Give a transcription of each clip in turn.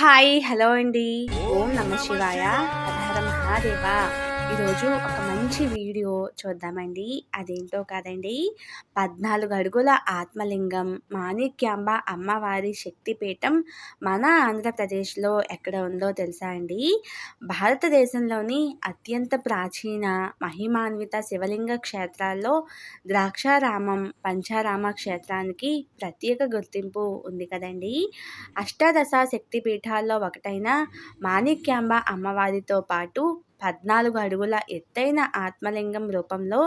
Hi hello అండి. ఓం నమ శివాయ. హర మహాదేవా. ఈరోజు ఒక మంచి వీడియో చూద్దామండి. అదేంటో కాదండి. పద్నాలుగు అడుగుల ఆత్మలింగం మాణిక్యాంబ అమ్మవారి శక్తిపీఠం మన ఆంధ్రప్రదేశ్లో ఎక్కడ ఉందో తెలుసా అండి? భారతదేశంలోని అత్యంత ప్రాచీన మహిమాన్విత శివలింగ క్షేత్రాల్లో ద్రాక్షారామం పంచారామ క్షేత్రానికి ప్రత్యేక గుర్తింపు ఉంది కదండి. అష్టాదశ శక్తిపీఠాల్లో ఒకటైన మాణిక్యాంబ అమ్మవారితో పాటు పద్నాలుగు అడుగుల ఎత్తైన ఆత్మలింగం రూపంలో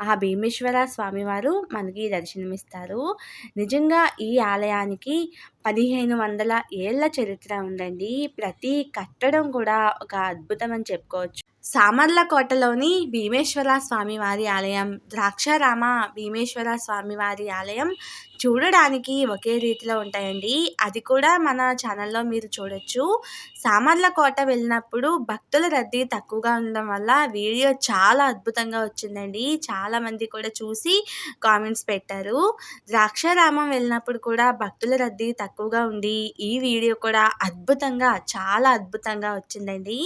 ఆ భీమేశ్వర స్వామివారు మనకి దర్శనమిస్తారు. నిజంగా ఈ ఆలయానికి పదిహేను వందల ఏళ్ళ చరిత్ర ఉందండి. ప్రతి కట్టడం కూడా ఒక అద్భుతం అని చెప్పుకోవచ్చు. సామర్లకోటలోని భీమేశ్వర స్వామివారి ఆలయం ద్రాక్షారామ భీమేశ్వర స్వామివారి ఆలయం చూడడానికి ఒకే రీతిలో ఉంటాయండి. అది కూడా మన ఛానల్లో మీరు చూడొచ్చు. సామర్లకోట వెళ్ళినప్పుడు భక్తుల రద్దీ తక్కువగా ఉండడం వల్ల వీడియో చాలా అద్భుతంగా వచ్చిందండి. చాలామంది కూడా చూసి కామెంట్స్ పెట్టారు. ద్రాక్షారామం వెళ్ళినప్పుడు కూడా భక్తుల రద్దీ తక్కువగా ఉండి ఈ వీడియో కూడా అద్భుతంగా చాలా అద్భుతంగా వచ్చిందండి.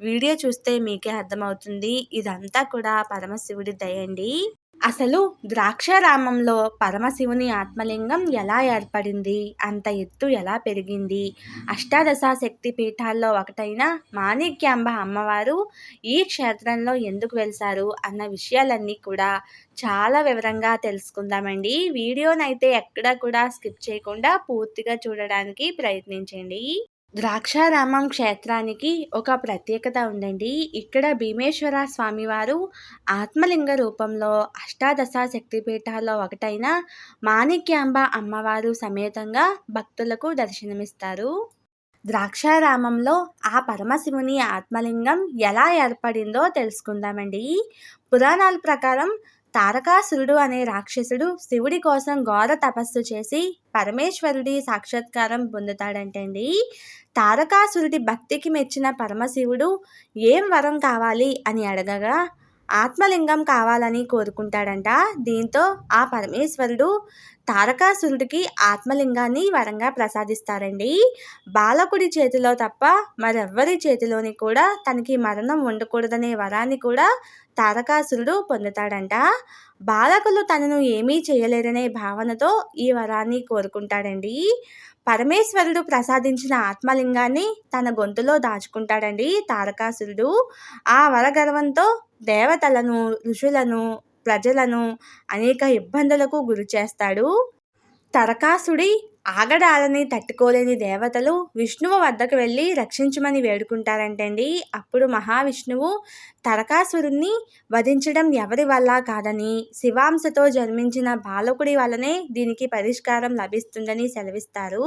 వీడియో చూస్తే మీకు అర్థమవుతుంది. ఇదంతా కూడా పరమశివుడి దయండి. అసలు ద్రాక్షారామంలో పరమశివుని ఆత్మలింగం ఎలా ఏర్పడింది? అంత ఎత్తు ఎలా పెరిగింది? అష్టాదశ శక్తి పీఠాల్లో ఒకటైన మాణిక్యాంబ అమ్మవారు ఈ క్షేత్రంలో ఎందుకు వెలిశారు అన్న విషయాలన్నీ కూడా చాలా వివరంగా తెలుసుకుందామండి. వీడియోనైతే ఎక్కడా కూడా స్కిప్ చేయకుండా పూర్తిగా చూడడానికి ప్రయత్నించండి. ద్రాక్షారామం క్షేత్రానికి ఒక ప్రత్యేకత ఉందండి. ఇక్కడ భీమేశ్వర స్వామివారు ఆత్మలింగ రూపంలో అష్టాదశ శక్తిపీఠాల్లో ఒకటైన మాణిక్యాంబ అమ్మవారు సమేతంగా భక్తులకు దర్శనమిస్తారు. ద్రాక్షారామంలో ఆ పరమశివుని ఆత్మలింగం ఎలా ఏర్పడిందో తెలుసుకుందామండి. పురాణాల ప్రకారం తారకాసురుడు అనే రాక్షసుడు శివుడి కోసం ఘోర తపస్సు చేసి పరమేశ్వరుడి సాక్షాత్కారం పొందుతాడంటండి. తారకాసురుడి భక్తికి మెచ్చిన పరమశివుడు ఏం వరం కావాలి అని అడగగా ఆత్మలింగం కావాలని కోరుకుంటాడంట. దీంతో ఆ పరమేశ్వరుడు తారకాసురుడికి ఆత్మలింగాన్ని వరంగా ప్రసాదిస్తారండి. బాలకుడి చేతిలో తప్ప మరెవ్వరి చేతిలోని కూడా తనకి మరణం ఉండకూడదనే వరాన్ని కూడా తారకాసురుడు పొందుతాడంట. బాలకులు తనను ఏమీ చేయలేరనే భావనతో ఈ వరాన్ని కోరుకుంటాడండి. పరమేశ్వరుడు ప్రసాదించిన ఆత్మలింగాన్ని తన గొంతులో దాచుకుంటాడండి తారకాసురుడు. ఆ వరగర్వంతో దేవతలను ఋషులను ప్రజలను అనేక ఇబ్బందులకు గురి చేస్తాడు. తరకాసుడి ఆగడాలని తట్టుకోలేని దేవతలు విష్ణువు వద్దకు వెళ్ళి రక్షించమని వేడుకుంటారంటండి. అప్పుడు మహావిష్ణువు తరకాసురుణ్ణి వధించడం ఎవరి వల్ల కాదని శివాంశతో జన్మించిన బాలకుడి వల్లనే దీనికి పరిష్కారం లభిస్తుందని సెలవిస్తారు.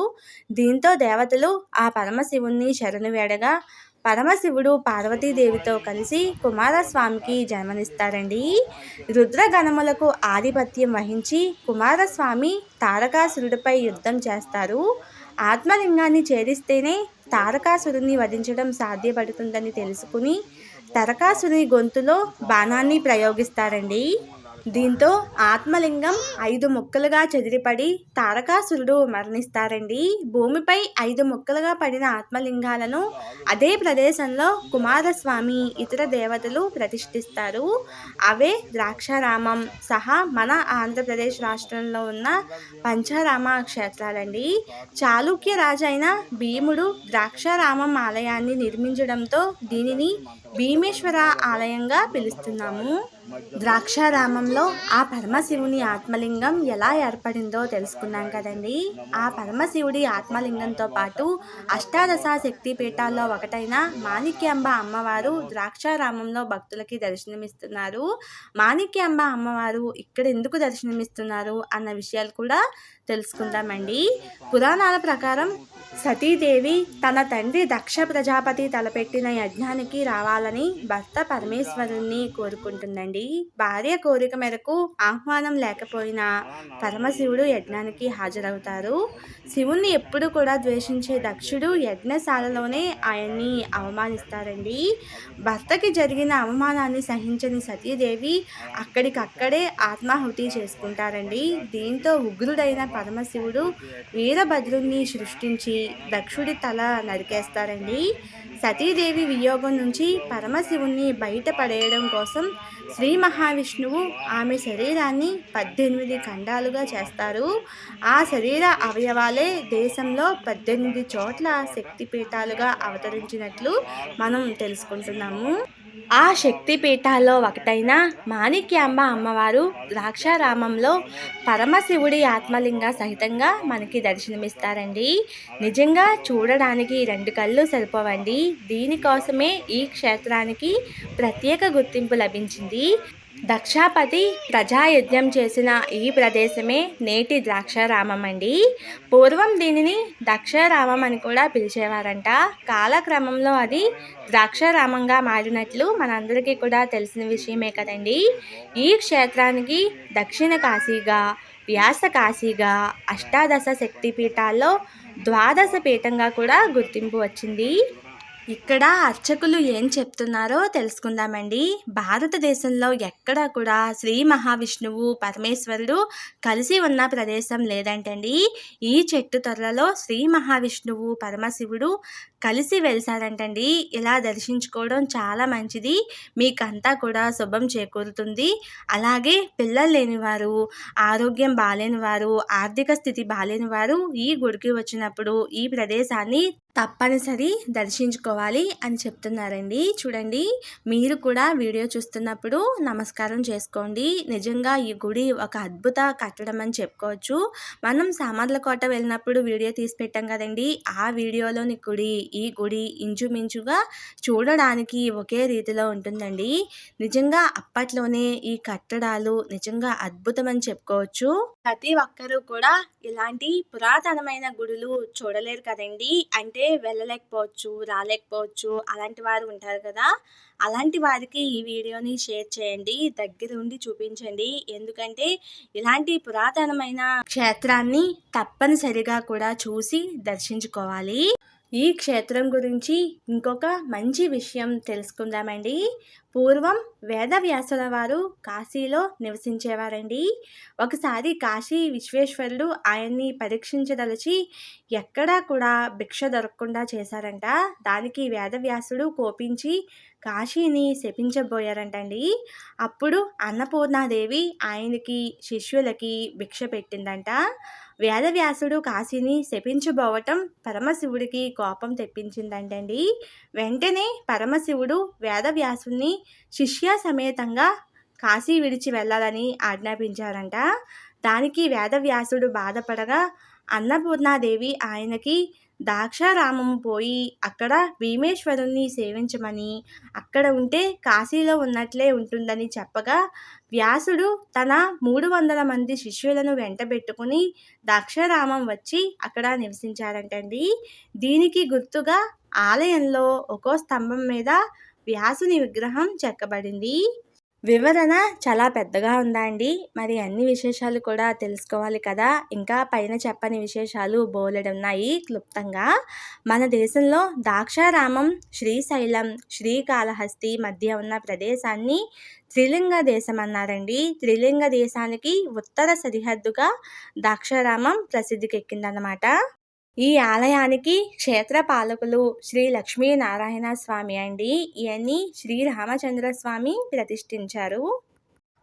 దీంతో దేవతలు ఆ పరమశివుణ్ణి శరణు వేడగా పరమశివుడు పార్వతీదేవితో కలిసి కుమారస్వామికి జన్మనిస్తారండి. రుద్రగణములకు ఆధిపత్యం వహించి కుమారస్వామి తారకాసురుడిపై యుద్ధం చేస్తారు. ఆత్మలింగాన్ని ఛేదిస్తేనే తారకాసురుని వధించడం సాధ్యపడుతుందని తెలుసుకుని తరకాసుని గొంతులో బాణాన్ని ప్రయోగిస్తారండి. దీంతో ఆత్మలింగం ఐదు ముక్కలుగా చెదిరిపడి తారకాసురుడు మరణిస్తారండి. భూమిపై ఐదు ముక్కలుగా పడిన ఆత్మలింగాలను అదే ప్రదేశంలో కుమారస్వామి ఇతర దేవతలు ప్రతిష్ఠిస్తారు. అవే ద్రాక్షారామం సహా మన ఆంధ్రప్రదేశ్ రాష్ట్రంలో ఉన్న పంచారామ క్షేత్రాలండి. చాళుక్య రాజైన భీముడు ద్రాక్షారామం ఆలయాన్ని నిర్మించడంతో దీనిని భీమేశ్వర ఆలయంగా పిలుస్తున్నాము. ద్రాక్షారామంలో ఆ పరమశివుని ఆత్మలింగం ఎలా ఏర్పడిందో తెలుసుకున్నాం కదండి. ఆ పరమశివుడి ఆత్మలింగంతో పాటు అష్టాదశ శక్తి పీఠాల్లో ఒకటైన మాణిక్యాంబ అమ్మవారు ద్రాక్షారామంలో భక్తులకి దర్శనమిస్తున్నారు. మాణిక్యాంబ అమ్మవారు ఇక్కడ ఎందుకు దర్శనమిస్తున్నారు అన్న విషయాలు కూడా తెలుసుకుందామండి. పురాణాల ప్రకారం సతీదేవి తన తండ్రి దక్ష ప్రజాపతి తలపెట్టిన యజ్ఞానికి రావాలని భర్త పరమేశ్వరుణ్ణి కోరుకుంటుందండి. భార్య కోరిక మేరకు ఆహ్వానం లేకపోయినా పరమశివుడు యజ్ఞానికి హాజరవుతారు. శివుణ్ణి ఎప్పుడు కూడా ద్వేషించే దక్షుడు యజ్ఞశాలలోనే ఆయన్ని అవమానిస్తారండి. భర్తకి జరిగిన అవమానాన్ని సహించని సతీదేవి అక్కడికక్కడే ఆత్మాహుతి చేసుకుంటారండి. దీంతో ఉగ్రుడైన పరమశివుడు వీరభద్రుణ్ణి సృష్టించి దక్షుడి తల నరికేస్తారండి. సతీదేవి వియోగం నుంచి పరమశివుణ్ణి బయటపడేయడం కోసం శ్రీ మహావిష్ణువు ఆమె శరీరాన్ని పద్దెనిమిది ఖండాలుగా చేస్తారు. ఆ శరీర అవయవాలే దేశంలో పద్దెనిమిది చోట్ల శక్తిపీఠాలుగా అవతరించినట్లు మనం తెలుసుకుంటున్నాము. ఆ శక్తి పీఠాల్లో ఒకటైన మాణిక్యాంబ అమ్మవారు ద్రాక్షారామంలో పరమశివుడి ఆత్మలింగ సహితంగా మనకి దర్శనమిస్తారండి. నిజంగా చూడడానికి రెండు కళ్ళు సరిపోవండి. దీనికోసమే ఈ క్షేత్రానికి ప్రత్యేక గుర్తింపు లభించింది. దక్షాపతి ప్రజాయుద్ధం చేసిన ఈ ప్రదేశమే నేటి ద్రాక్షారామం అండి పూర్వం దీనిని దక్షారామం అని కూడా పిలిచేవారంట. కాలక్రమంలో అది ద్రాక్షారామంగా మారినట్లు మనందరికీ కూడా తెలిసిన విషయమే కదండి. ఈ క్షేత్రానికి దక్షిణ కాశీగా వ్యాస కాశీగా అష్టాదశ శక్తిపీఠాల్లో ద్వాదశ పీఠంగా కూడా గుర్తింపు వచ్చింది. ఇక్కడ అర్చకులు ఏం చెప్తున్నారో తెలుసుకుందామండి. భారతదేశంలో ఎక్కడా కూడా శ్రీ మహావిష్ణువు పరమేశ్వరుడు కలిసి ఉన్న ప్రదేశం లేదంటండి. ఈ చెట్టు తొర్రలో శ్రీ మహావిష్ణువు పరమశివుడు కలిసి వెలిసారంటండి. ఇలా దర్శించుకోవడం చాలా మంచిది. మీకంతా కూడా శుభం చేకూరుతుంది. అలాగే పిల్లలు లేనివారు ఆరోగ్యం బాగాలేని వారు ఆర్థిక స్థితి బాగాలేని వారు ఈ గుడికి వచ్చినప్పుడు ఈ ప్రదేశాన్ని తప్పనిసరి దర్శించుకోవాలి అని చెప్తున్నారండి. చూడండి మీరు కూడా వీడియో చూస్తున్నప్పుడు నమస్కారం చేసుకోండి. నిజంగా ఈ గుడి ఒక అద్భుత కట్టడం అని చెప్పుకోవచ్చు. మనం సామర్లకోట వెళ్ళినప్పుడు వీడియో తీసి పెట్టాం కదండి. ఆ వీడియోలోని గుడి ఈ గుడి ఇంచుమించుగా చూడడానికి ఒకే రీతిలో ఉంటుందండి. నిజంగా అప్పట్లోనే ఈ కట్టడాలు నిజంగా అద్భుతం అని చెప్పుకోవచ్చు. ప్రతి ఒక్కరూ కూడా ఇలాంటి పురాతనమైన గుడులు చూడలేరు కదండి. అంటే వెళ్ళలేకపోవచ్చు రాలేకపోవచ్చు అలాంటి వారు ఉంటారు కదా. అలాంటి వారికి ఈ వీడియోని షేర్ చేయండి దగ్గర ఉండి చూపించండి. ఎందుకంటే ఇలాంటి పురాతనమైన క్షేత్రాన్ని తప్పనిసరిగా కూడా చూసి దర్శించుకోవాలి. ఈ క్షేత్రం గురించి ఇంకొక మంచి విషయం తెలుసుకుందామండి. పూర్వం వేదవ్యాసుల వారు కాశీలో నివసించేవారండి. ఒకసారి కాశీ విశ్వేశ్వరుడు ఆయన్ని పరీక్షించదలిచి ఎక్కడా కూడా భిక్ష దొరకకుండా చేశారంట. దానికి వేదవ్యాసుడు కోపించి కాశీని శపించబోయారంటండి. అప్పుడు అన్నపూర్ణాదేవి ఆయనకి శిష్యులకి భిక్ష పెట్టిందంట. వేదవ్యాసుడు కాశీని శపించబోవటం పరమశివుడికి కోపం తెప్పించిందంటండి. వెంటనే పరమశివుడు వేదవ్యాసుని శిష్య సమేతంగా కాశీ విడిచి వెళ్ళాలని ఆజ్ఞాపించారంట. దానికి వేదవ్యాసుడు బాధపడగా అన్నపూర్ణాదేవి ఆయనకి దాక్షారామం పోయి అక్కడ భీమేశ్వరుణ్ణి సేవించమని అక్కడ ఉంటే కాశీలో ఉన్నట్లే ఉంటుందని చెప్పగా వ్యాసుడు తన మూడు వందల మంది శిష్యులను వెంటబెట్టుకుని దాక్షారామం వచ్చి అక్కడ నివసించారంటండి. దీనికి గుర్తుగా ఆలయంలో ఒక్కో స్తంభం మీద వ్యాసుని విగ్రహం చెక్కబడింది. వివరణ చాలా పెద్దగా ఉందా అండి? మరి అన్ని విశేషాలు కూడా తెలుసుకోవాలి కదా. ఇంకా పైన చెప్పని విశేషాలు బోలెడున్నాయి క్లుప్తంగా. మన దేశంలో దాక్షారామం శ్రీశైలం శ్రీకాళహస్తి మధ్య ఉన్న ప్రదేశాన్ని త్రిలింగ దేశం అన్నారండి. త్రిలింగ దేశానికి ఉత్తర సరిహద్దుగా దాక్షారామం ప్రసిద్ధికెక్కిందన్నమాట. ఈ ఆలయానికి క్షేత్ర పాలకులు శ్రీ లక్ష్మీనారాయణ స్వామి అండి. ఇవన్నీ శ్రీ రామచంద్ర స్వామి ప్రతిష్ఠించారు.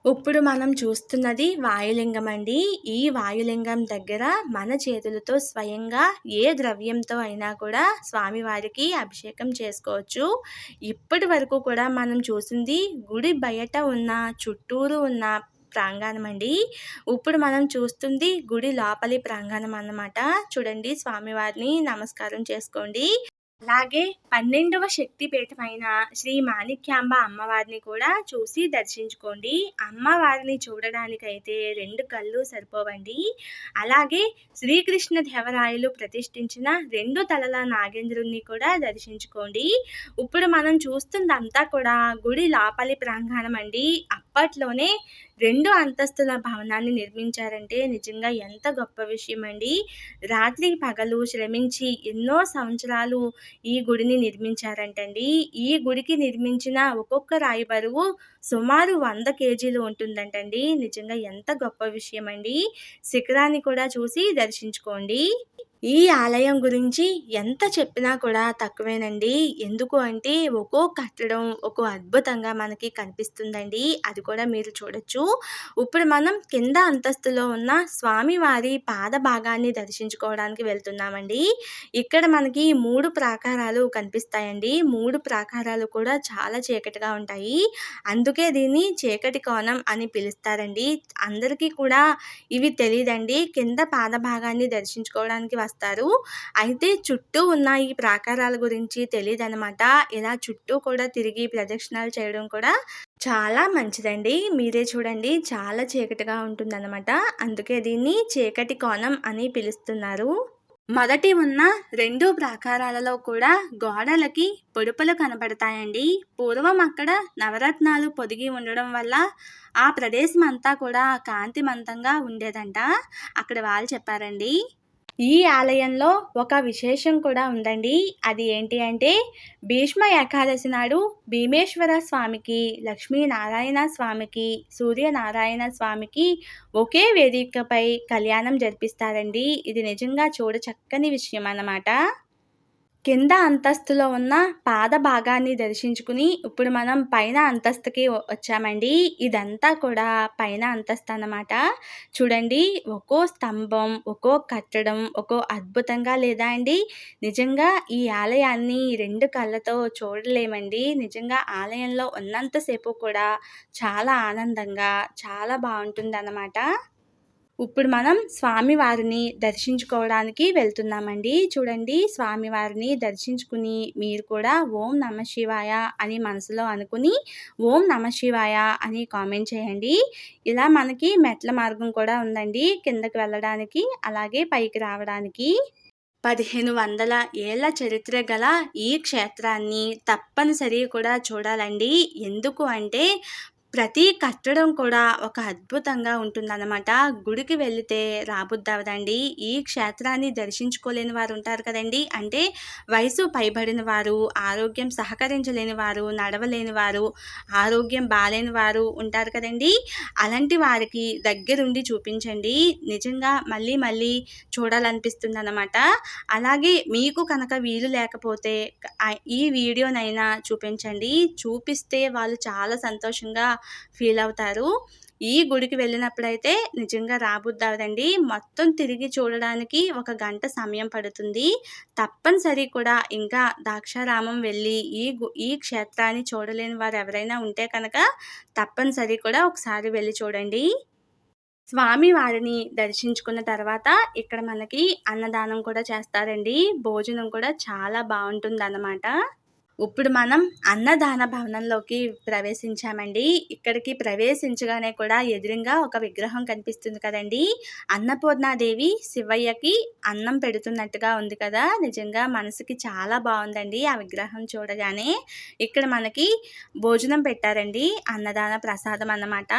ఇప్పుడు మనం చూస్తున్నది వాయులింగం అండి. ఈ వాయులింగం దగ్గర మన చేతులతో స్వయంగా ఏ ద్రవ్యంతో అయినా కూడా స్వామివారికి అభిషేకం చేసుకోవచ్చు. ఇప్పటి వరకు కూడా మనం చూసింది గుడి బయట ఉన్న చుట్టూరు ఉన్న ప్రాంగణం అండి ఇప్పుడు మనం చూస్తుంది గుడి లోపలి ప్రాంగణం అన్నమాట చూడండి స్వామివారిని నమస్కారం చేసుకోండి. అలాగే పన్నెండవ శక్తిపీఠమైన శ్రీ మాణిక్యాంబ అమ్మవారిని కూడా చూసి దర్శించుకోండి. అమ్మవారిని చూడడానికైతే రెండు కళ్ళు సరిపోవండి. అలాగే శ్రీకృష్ణ దేవరాయలు ప్రతిష్ఠించిన రెండు తలల నాగేంద్రుణ్ణి కూడా దర్శించుకోండి. ఇప్పుడు మనం చూస్తుందంతా కూడా గుడి లోపలి ప్రాంగణం అండి. అప్పట్లోనే రెండు అంతస్తుల భవనాన్ని నిర్మించారంటే నిజంగా ఎంత గొప్ప విషయం అండి రాత్రి పగలు శ్రమించి ఎన్నో సంవత్సరాలు ఈ గుడిని నిర్మించారంటండి. ఈ గుడికి నిర్మించిన ఒక్కొక్క రాయి బరువు సుమారు వంద కేజీలు ఉంటుందంటండి. నిజంగా ఎంత గొప్ప విషయం అండి శిఖరాన్ని కూడా చూసి దర్శించుకోండి. ఈ ఆలయం గురించి ఎంత చెప్పినా కూడా తక్కువేనండి. ఎందుకు అంటే ఒక్కో కట్టడం ఒక్కో అద్భుతంగా మనకి కనిపిస్తుందండి. అది కూడా మీరు చూడొచ్చు. ఇప్పుడు మనం కింద అంతస్తులో ఉన్న స్వామివారి పాద భాగాన్ని దర్శించుకోవడానికి వెళ్తున్నామండి. ఇక్కడ మనకి మూడు ప్రాకారాలు కనిపిస్తాయండి. మూడు ప్రాకారాలు కూడా చాలా చీకటిగా ఉంటాయి. అందుకే దీన్ని చీకటి కోణం అని పిలుస్తారండి. అందరికీ కూడా ఇవి తెలియదండి కింద పాద భాగాన్ని దర్శించుకోవడానికి రాస్తారు అయితే చుట్టూ ఉన్న ఈ ప్రాకారాల గురించి తెలియదనమాట ఇలా చుట్టూ కూడా తిరిగి ప్రదక్షిణాలు చేయడం కూడా చాలా మంచిదండి. మీరే చూడండి చాలా చీకటిగా ఉంటుందన్నమాట. అందుకే దీన్ని చీకటి కోణం అని పిలుస్తున్నారు. మొదటి ఉన్న రెండు ప్రాకారాలలో కూడా గోడలకి పొడుపులు కనబడతాయండి పూర్వం అక్కడ నవరత్నాలు పొదిగి ఉండడం వల్ల ఆ ప్రదేశం అంతా కూడా కాంతిమంతంగా ఉండేదంట. అక్కడ వాళ్ళు చెప్పారండి ఈ ఆలయంలో ఒక విశేషం కూడా ఉందండి. అది ఏంటి అంటే భీష్మ ఏకాదశి నాడు భీమేశ్వర స్వామికి లక్ష్మీనారాయణ స్వామికి సూర్యనారాయణ స్వామికి ఒకే వేదికపై కళ్యాణం జరిపిస్తారండి. ఇది నిజంగా చూడ చక్కని విషయం అన్నమాట కింద అంతస్తులో ఉన్న పాద భాగాన్ని దర్శించుకుని ఇప్పుడు మనం పైన అంతస్తుకి వచ్చామండి. ఇదంతా కూడా పైన అంతస్తు అన్నమాట. చూడండి ఒక్కో స్తంభం ఒక్కో కట్టడం ఒక్కో అద్భుతంగా లేదా అండి? నిజంగా ఈ ఆలయాన్ని రెండు కళ్ళతో చూడలేమండి. నిజంగా ఆలయంలో ఉన్నంతసేపు కూడా చాలా ఆనందంగా చాలా బాగుంటుంది అన్నమాట ఇప్పుడు మనం స్వామివారిని దర్శించుకోవడానికి వెళ్తున్నామండి. చూడండి స్వామివారిని దర్శించుకుని మీరు కూడా ఓం నమ శివాయ అని మనసులో అనుకుని ఓం నమ శివాయ అని కామెంట్ చేయండి. ఇలా మనకి మెట్ల మార్గం కూడా ఉందండి కిందకి వెళ్ళడానికి అలాగే పైకి రావడానికి. పదిహేను వందల ఏళ్ళ చరిత్ర గల ఈ క్షేత్రాన్ని తప్పనిసరి కూడా చూడాలండి. ఎందుకు అంటే ప్రతి కట్టడం కూడా ఒక అద్భుతంగా ఉంటుందన్నమాట. గుడికి వెళితే రాబుద్దవదండి. ఈ క్షేత్రాన్ని దర్శించుకోలేని వారు ఉంటారు కదండి. అంటే వయసు పైబడిన వారు ఆరోగ్యం సహకరించలేని వారు నడవలేని వారు ఆరోగ్యం బాలేని వారు ఉంటారు కదండి. అలాంటి వారికి దగ్గరుండి చూపించండి. నిజంగా మళ్ళీ మళ్ళీ చూడాలనిపిస్తుంది అన్నమాట అలాగే మీకు కనుక వీలు లేకపోతే ఈ వీడియోనైనా చూపించండి. చూపిస్తే వాళ్ళు చాలా సంతోషంగా ఫీల్ అవుతారు. ఈ గుడికి వెళ్ళినప్పుడైతే నిజంగా రాబుద్దవదండి మొత్తం తిరిగి చూడడానికి ఒక గంట సమయం పడుతుంది. తప్పనిసరి కూడా ఇంకా దాక్షారామం వెళ్ళి ఈ ఈ క్షేత్రాన్ని చూడలేని వారు ఎవరైనా ఉంటే కనుక తప్పనిసరి కూడా ఒకసారి వెళ్ళి చూడండి. స్వామి వారిని దర్శించుకున్న తర్వాత ఇక్కడ మనకి అన్నదానం కూడా చేస్తారండి. భోజనం కూడా చాలా బాగుంటుంది అన్నమాట ఇప్పుడు మనం అన్నదాన భవనంలోకి ప్రవేశించామండి. ఇక్కడికి ప్రవేశించగానే కూడా ఎదురుగా ఒక విగ్రహం కనిపిస్తుంది కదండి. అన్నపూర్ణాదేవి శివయ్యకి అన్నం పెడుతున్నట్టుగా ఉంది కదా. నిజంగా మనసుకి చాలా బాగుందండి ఆ విగ్రహం చూడగానే. ఇక్కడ మనకి భోజనం పెట్టారండి. అన్నదాన ప్రసాదం అన్నమాట.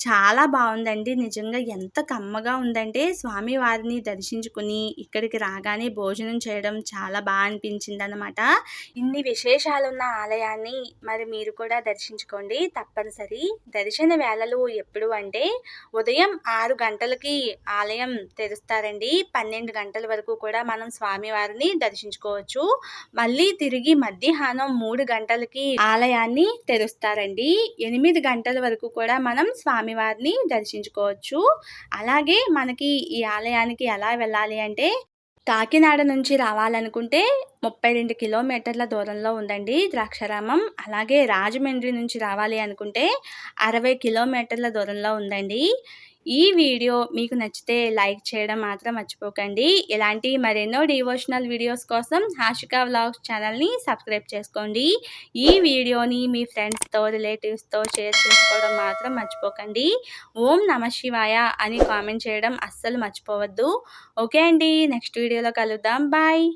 చాలా బాగుందండి నిజంగా ఎంత కమ్మగా ఉందంటే స్వామివారిని దర్శించుకుని ఇక్కడికి రాగానే భోజనం చేయడం చాలా బాగా అనిపించింది అనమాట ఇన్ని విశేషాలున్న ఆలయాన్ని మరి మీరు కూడా దర్శించుకోండి. తప్పనిసరి. దర్శన వేళలు ఎప్పుడు అంటే ఉదయం ఆరు గంటలకి ఆలయం తెరుస్తారండి. పన్నెండు గంటల వరకు కూడా మనం స్వామివారిని దర్శించుకోవచ్చు. మళ్ళీ తిరిగి మధ్యాహ్నం మూడు గంటలకి ఆలయాన్ని తెరుస్తారండి. ఎనిమిది గంటల వరకు కూడా మనం స్వామి స్వామివారిని దర్శించుకోవచ్చు. అలాగే మనకి ఈ ఆలయానికి ఎలా వెళ్ళాలి అంటే కాకినాడ నుంచి రావాలనుకుంటే ముప్పై రెండు కిలోమీటర్ల దూరంలో ఉందండి ద్రాక్షారామం. అలాగే రాజమండ్రి నుంచి రావాలి అనుకుంటే అరవై కిలోమీటర్ల దూరంలో ఉందండి. ఈ వీడియో మీకు నచ్చితే లైక్ చేయడం మాత్రం మర్చిపోకండి. ఇలాంటి మరెన్నో డివోషనల్ వీడియోస్ కోసం హాషికా వ్లాగ్స్ ఛానల్ని సబ్స్క్రైబ్ చేసుకోండి. ఈ వీడియోని మీ ఫ్రెండ్స్తో రిలేటివ్స్తో షేర్ చేసుకోవడం మాత్రం మర్చిపోకండి. ఓం నమ శివాయ అని కామెంట్ చేయడం అస్సలు మర్చిపోవద్దు. ఓకే అండి నెక్స్ట్ వీడియోలో కలుద్దాం. బాయ్